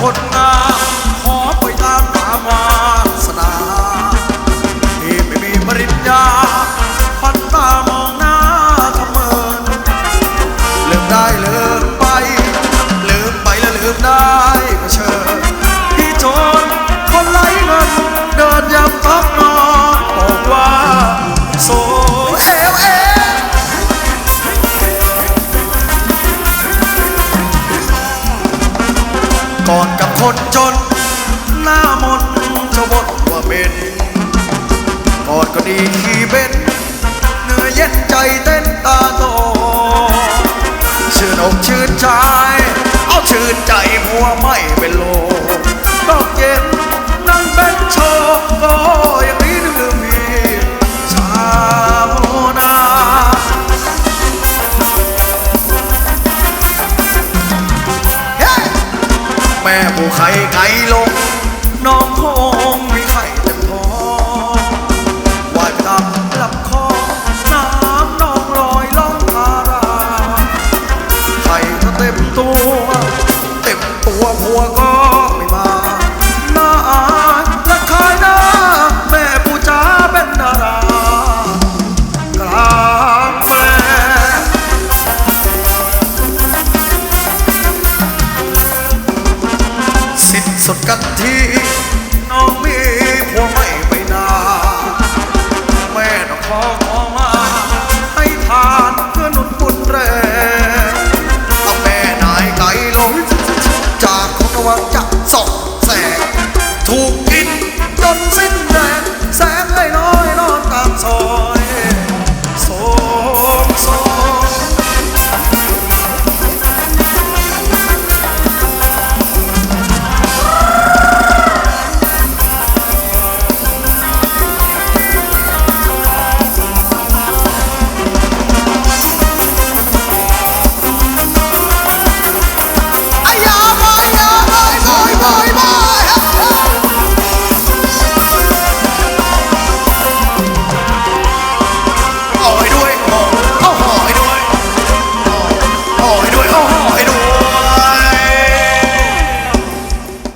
คน ก่อนกับคนจน หน้ามนจะวดว่าเป็นก่อนก็ดีขี้เบ็นเนื้อเย็นใจเต้นตาโตชื่นอกชื่นใจเอาชื่นใจมัวไม่เป็นโลดอกเย็นนั่งเป็นโชว์ ไข่ไก่ลงน้อง ดกะทิน้องมีผัวไม่ไปนาแม่ต้องขอขอมา ให้ทานเพื่อนุนบุญแรงถ้าแม่นายไกลลอยจากของะวังจักสองแสง